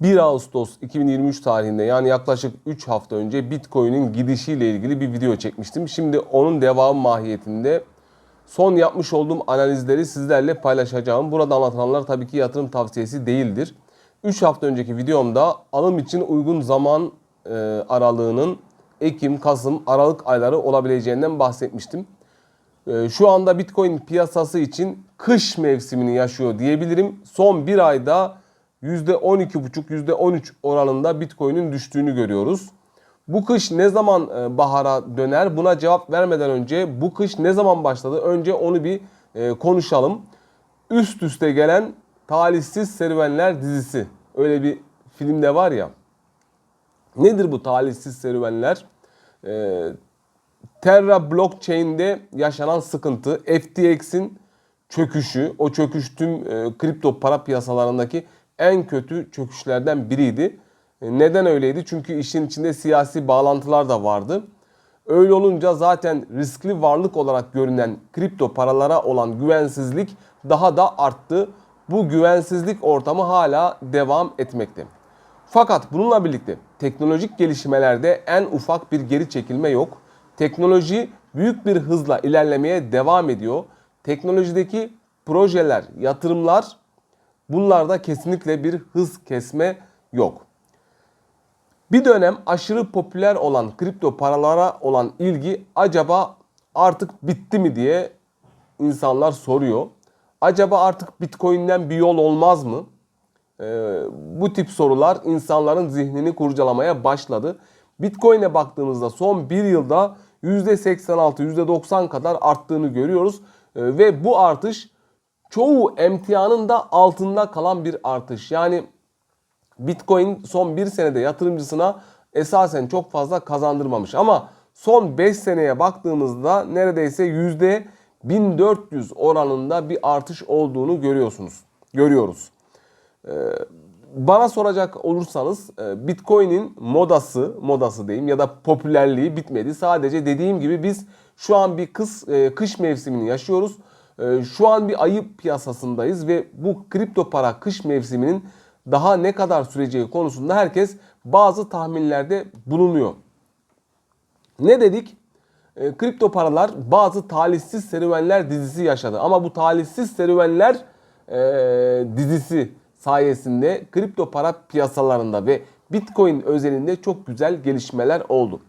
1 Ağustos 2023 tarihinde yani yaklaşık 3 hafta önce Bitcoin'in gidişiyle ilgili bir video çekmiştim. Şimdi onun devamı mahiyetinde son yapmış olduğum analizleri sizlerle paylaşacağım. Burada anlatılanlar tabii ki yatırım tavsiyesi değildir. 3 hafta önceki videomda alım için uygun zaman e, aralığının Ekim, Kasım, Aralık ayları olabileceğinden bahsetmiştim. E, Şu anda Bitcoin piyasası için kış mevsimini yaşıyor diyebilirim. Son bir ayda %12,5, %13 oranında Bitcoin'in düştüğünü görüyoruz. Bu kış ne zaman e, bahara döner? Buna cevap vermeden önce bu kış ne zaman başladı? Önce onu bir e, konuşalım. Üst üste gelen Talihsiz Serüvenler dizisi. Öyle bir filmde var ya. Nedir bu talihsiz serüvenler? Ee, Terra blockchain'de yaşanan sıkıntı, FTX'in çöküşü, o çöküş tüm e, kripto para piyasalarındaki en kötü çöküşlerden biriydi. E, neden öyleydi? Çünkü işin içinde siyasi bağlantılar da vardı. Öyle olunca zaten riskli varlık olarak görünen kripto paralara olan güvensizlik daha da arttı. Bu güvensizlik ortamı hala devam etmekte. Fakat bununla birlikte teknolojik gelişmelerde en ufak bir geri çekilme yok. Teknoloji büyük bir hızla ilerlemeye devam ediyor. Teknolojideki projeler, yatırımlar bunlarda kesinlikle bir hız kesme yok. Bir dönem aşırı popüler olan kripto paralara olan ilgi acaba artık bitti mi diye insanlar soruyor. Acaba artık Bitcoin'den bir yol olmaz mı? Ee, bu tip sorular insanların zihnini kurcalamaya başladı. Bitcoin'e baktığımızda son bir yılda %86, %90 kadar arttığını görüyoruz. Ee, ve bu artış çoğu emtianın da altında kalan bir artış. Yani Bitcoin son bir senede yatırımcısına esasen çok fazla kazandırmamış. Ama son 5 seneye baktığımızda neredeyse yüzde 1400 oranında bir artış olduğunu görüyorsunuz. Görüyoruz. Ee, bana soracak olursanız e, Bitcoin'in modası, modası diyeyim ya da popülerliği bitmedi. Sadece dediğim gibi biz şu an bir kış, e, kış mevsimini yaşıyoruz. E, Şu an bir ayı piyasasındayız ve bu kripto para kış mevsiminin daha ne kadar süreceği konusunda herkes bazı tahminlerde bulunuyor. Ne dedik? E, kripto paralar bazı talihsiz serüvenler dizisi yaşadı. Ama bu talihsiz serüvenler e, dizisi sayesinde kripto para piyasalarında ve Bitcoin özelinde çok güzel gelişmeler oldu.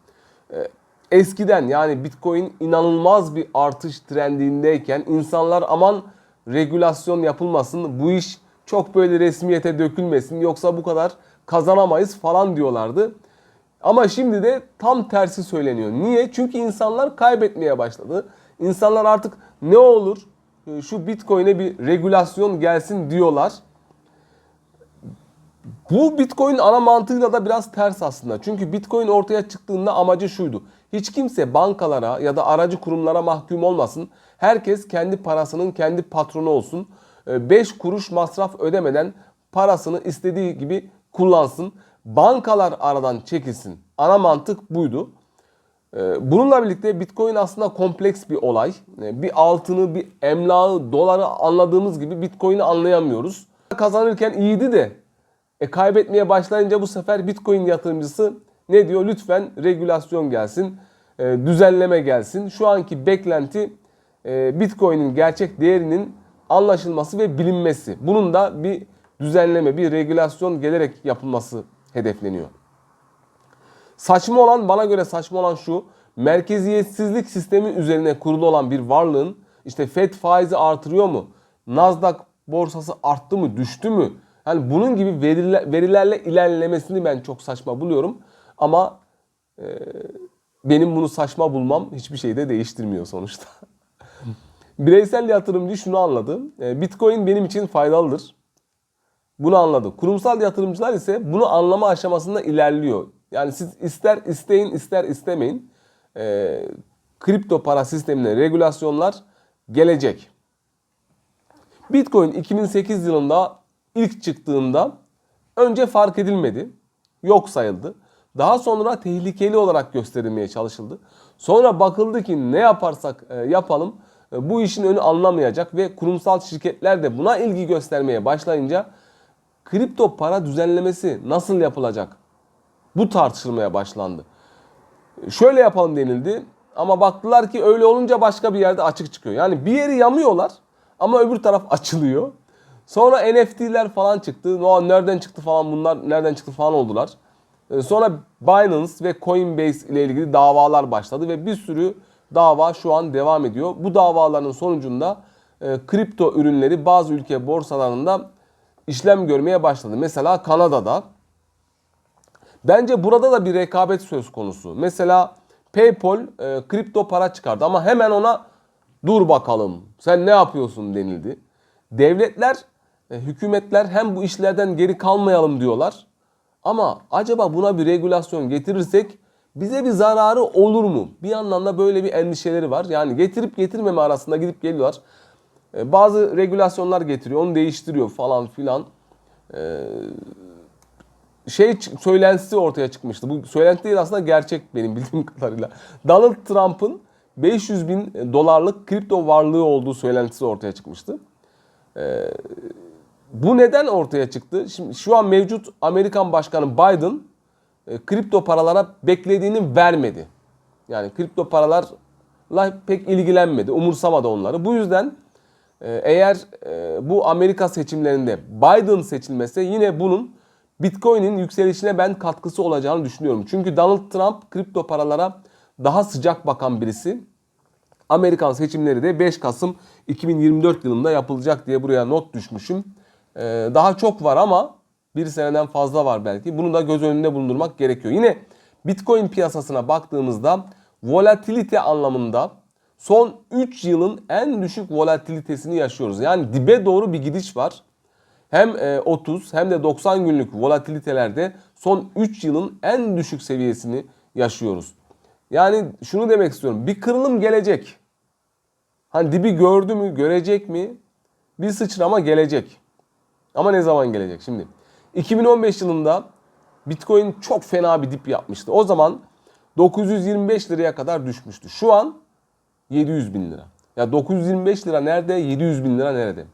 Eskiden yani Bitcoin inanılmaz bir artış trendindeyken insanlar aman regülasyon yapılmasın bu iş çok böyle resmiyete dökülmesin yoksa bu kadar kazanamayız falan diyorlardı. Ama şimdi de tam tersi söyleniyor. Niye? Çünkü insanlar kaybetmeye başladı. İnsanlar artık ne olur e, şu Bitcoin'e bir regülasyon gelsin diyorlar. Bu Bitcoin ana mantığıyla da biraz ters aslında. Çünkü Bitcoin ortaya çıktığında amacı şuydu. Hiç kimse bankalara ya da aracı kurumlara mahkum olmasın. Herkes kendi parasının kendi patronu olsun. 5 kuruş masraf ödemeden parasını istediği gibi kullansın. Bankalar aradan çekilsin. Ana mantık buydu. Ee, Bununla birlikte Bitcoin aslında kompleks bir olay. Ee, Bir altını, bir emlağı, doları anladığımız gibi Bitcoin'i anlayamıyoruz. Kazanırken iyiydi de e, kaybetmeye başlayınca bu sefer Bitcoin yatırımcısı ne diyor? Lütfen regülasyon gelsin, e, düzenleme gelsin. Şu anki beklenti e, Bitcoin'in gerçek değerinin anlaşılması ve bilinmesi. Bunun da bir düzenleme, bir regülasyon gelerek yapılması hedefleniyor. Saçma olan bana göre saçma olan şu. Merkeziyetsizlik sistemi üzerine kurulu olan bir varlığın işte FED faizi artırıyor mu? Nasdaq borsası arttı mı, düştü mü? Yani bunun gibi veriler, verilerle ilerlemesini ben çok saçma buluyorum. Ama e, benim bunu saçma bulmam hiçbir şeyi de değiştirmiyor sonuçta. Bireysel yatırımcı şunu anladı. E, Bitcoin benim için faydalıdır. Bunu anladı. Kurumsal yatırımcılar ise bunu anlama aşamasında ilerliyor. Yani siz ister isteyin ister istemeyin e, kripto para sistemine regülasyonlar gelecek. Bitcoin 2008 yılında ilk çıktığında önce fark edilmedi. Yok sayıldı. Daha sonra tehlikeli olarak gösterilmeye çalışıldı. Sonra bakıldı ki ne yaparsak e, yapalım e, bu işin önü anlamayacak ve kurumsal şirketler de buna ilgi göstermeye başlayınca kripto para düzenlemesi nasıl yapılacak? Bu tartışılmaya başlandı. Şöyle yapalım denildi ama baktılar ki öyle olunca başka bir yerde açık çıkıyor. Yani bir yeri yamıyorlar ama öbür taraf açılıyor. Sonra NFT'ler falan çıktı. Nereden çıktı falan bunlar nereden çıktı falan oldular. Ee, Sonra Binance ve Coinbase ile ilgili davalar başladı ve bir sürü dava şu an devam ediyor. Bu davaların sonucunda e, kripto ürünleri bazı ülke borsalarında işlem görmeye başladı. Mesela Kanada'da. Bence burada da bir rekabet söz konusu. Mesela PayPal e, kripto para çıkardı ama hemen ona dur bakalım sen ne yapıyorsun denildi. Devletler, e, hükümetler hem bu işlerden geri kalmayalım diyorlar. Ama acaba buna bir regülasyon getirirsek bize bir zararı olur mu? Bir yandan da böyle bir endişeleri var. Yani getirip getirmeme arasında gidip geliyorlar. E, Bazı regülasyonlar getiriyor, onu değiştiriyor falan filan. E, Şey söylentisi ortaya çıkmıştı. Bu söylenti değil aslında gerçek benim bildiğim kadarıyla. Donald Trump'ın 500 bin dolarlık kripto varlığı olduğu söylentisi ortaya çıkmıştı. Bu neden ortaya çıktı? Şimdi şu an mevcut Amerikan Başkanı Biden e, kripto paralara beklediğini vermedi. Yani kripto paralarla pek ilgilenmedi, umursamadı onları. Bu yüzden e, eğer e, bu Amerika seçimlerinde Biden seçilmese yine bunun Bitcoin'in yükselişine ben katkısı olacağını düşünüyorum. Çünkü Donald Trump kripto paralara daha sıcak bakan birisi. Amerikan seçimleri de 5 Kasım 2024 yılında yapılacak diye buraya not düşmüşüm. Ee, daha çok var ama bir seneden fazla var belki. Bunu da göz önünde bulundurmak gerekiyor. Yine Bitcoin piyasasına baktığımızda volatilite anlamında son 3 yılın en düşük volatilitesini yaşıyoruz. Yani dibe doğru bir gidiş var. Hem e, 30 hem de 90 günlük volatilitelerde son 3 yılın en düşük seviyesini yaşıyoruz. Yani şunu demek istiyorum. Bir kırılım gelecek. Hani dibi gördü mü, görecek mi? Bir sıçrama gelecek. Ama ne zaman gelecek şimdi? 2015 yılında Bitcoin çok fena bir dip yapmıştı. O zaman 925 liraya kadar düşmüştü. Şu an 700 bin lira. Ya 925 lira nerede? 700 bin lira nerede?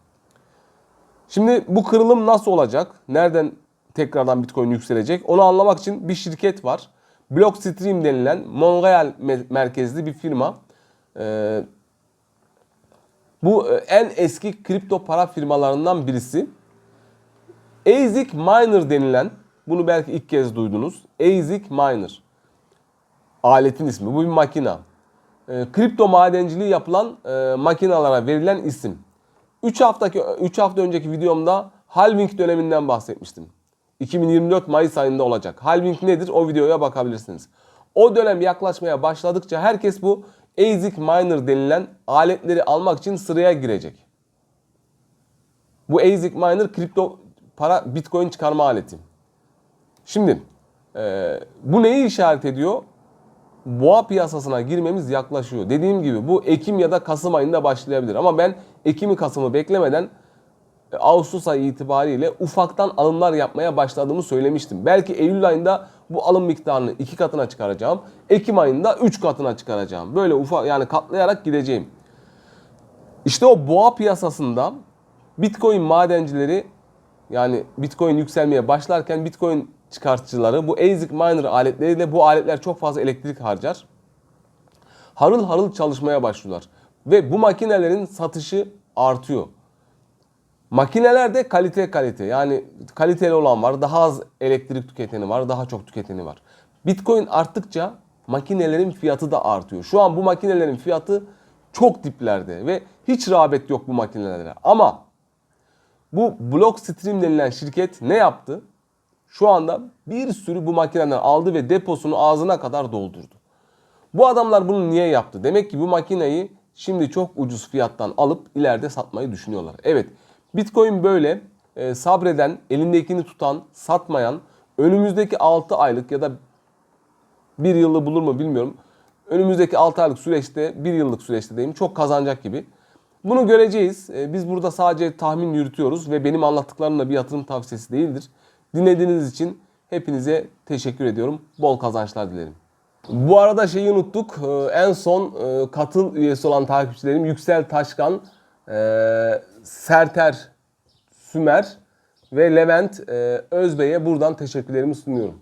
Şimdi bu kırılım nasıl olacak? Nereden tekrardan Bitcoin yükselecek? Onu anlamak için bir şirket var. Blockstream denilen Montreal me- merkezli bir firma. Ee, bu e, en eski kripto para firmalarından birisi. ASIC Miner denilen, bunu belki ilk kez duydunuz. ASIC Miner. Aletin ismi. Bu bir makina. E, kripto madenciliği yapılan e, makinalara verilen isim. 3 haftaki 3 hafta önceki videomda halving döneminden bahsetmiştim. 2024 Mayıs ayında olacak. Halving nedir? O videoya bakabilirsiniz. O dönem yaklaşmaya başladıkça herkes bu ASIC miner denilen aletleri almak için sıraya girecek. Bu ASIC miner kripto para bitcoin çıkarma aleti. Şimdi e, bu neyi işaret ediyor? boğa piyasasına girmemiz yaklaşıyor. Dediğim gibi bu Ekim ya da Kasım ayında başlayabilir. Ama ben Ekim'i Kasım'ı beklemeden e, Ağustos ayı itibariyle ufaktan alımlar yapmaya başladığımı söylemiştim. Belki Eylül ayında bu alım miktarını iki katına çıkaracağım. Ekim ayında üç katına çıkaracağım. Böyle ufak yani katlayarak gideceğim. İşte o boğa piyasasında Bitcoin madencileri yani Bitcoin yükselmeye başlarken Bitcoin çıkartıcıları bu ASIC miner aletleriyle bu aletler çok fazla elektrik harcar. Harıl harıl çalışmaya başlıyorlar. Ve bu makinelerin satışı artıyor. Makinelerde kalite kalite yani kaliteli olan var, daha az elektrik tüketeni var, daha çok tüketeni var. Bitcoin arttıkça makinelerin fiyatı da artıyor. Şu an bu makinelerin fiyatı çok diplerde ve hiç rağbet yok bu makinelere. Ama bu Blockstream denilen şirket ne yaptı? Şu anda bir sürü bu makineden aldı ve deposunu ağzına kadar doldurdu. Bu adamlar bunu niye yaptı? Demek ki bu makineyi şimdi çok ucuz fiyattan alıp ileride satmayı düşünüyorlar. Evet Bitcoin böyle e, sabreden, elindekini tutan, satmayan, önümüzdeki 6 aylık ya da 1 yılı bulur mu bilmiyorum. Önümüzdeki 6 aylık süreçte, 1 yıllık süreçte diyeyim çok kazanacak gibi. Bunu göreceğiz. E, Biz burada sadece tahmin yürütüyoruz ve benim anlattıklarım da bir yatırım tavsiyesi değildir. Dinlediğiniz için hepinize teşekkür ediyorum. Bol kazançlar dilerim. Bu arada şeyi unuttuk. Ee, En son e, katıl üyesi olan takipçilerim Yüksel Taşkan, e, Serter Sümer ve Levent e, Özbey'e buradan teşekkürlerimi sunuyorum.